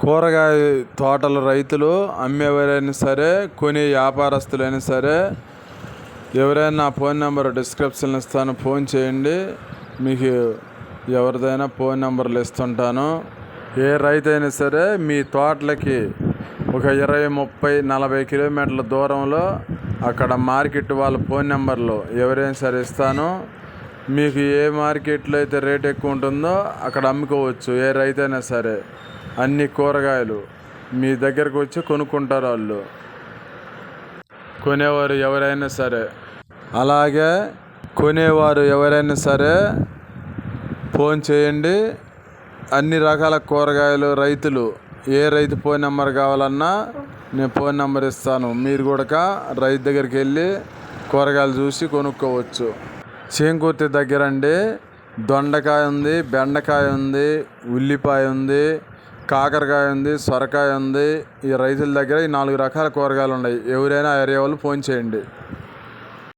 కూరగాయ తోటల రైతులు అమ్మేవారైనా సరే కొనే వ్యాపారస్తులైనా సరే ఎవరైనా నా ఫోన్ నెంబర్ డిస్క్రిప్షన్ ఇస్తాను ఫోన్ చేయండి. మీకు ఎవరిదైనా ఫోన్ నెంబర్లు ఇస్తుంటాను. ఏ రైతు అయినా సరే మీ తోటలకి ఒక ఇరవై ముప్పై నలభై కిలోమీటర్ల దూరంలో అక్కడ మార్కెట్ వాళ్ళ ఫోన్ నెంబర్లు ఎవరైనా సరే ఇస్తాను. మీకు ఏ మార్కెట్లో అయితే రేట్ ఎక్కువ ఉంటుందో అక్కడ అమ్ముకోవచ్చు ఏ రైతు అయినా సరే. అన్ని కూరగాయలు మీ దగ్గరకు వచ్చి కొనుక్కుంటారు వాళ్ళు. కొనేవారు ఎవరైనా సరే. అలాగే కొనేవారు ఎవరైనా సరే ఫోన్ చేయండి. అన్ని రకాల కూరగాయలు రైతులు ఏ రైతు ఫోన్ నెంబర్ కావాలన్నా నేను ఫోన్ నెంబర్ ఇస్తాను. మీరు కూడా రైతు దగ్గరికి వెళ్ళి కూరగాయలు చూసి కొనుక్కోవచ్చు. చేంకుర్తి దగ్గర అండి దొండకాయ ఉంది బెండకాయ ఉంది ఉల్లిపాయ ఉంది కాకరకాయ ఉంది సొరకాయ ఉంది. ఈ రైతుల దగ్గర ఈ నాలుగు రకాల కూరగాయలు ఉన్నాయి. ఎవరైనా ఏరియా వాళ్ళు ఫోన్ చేయండి.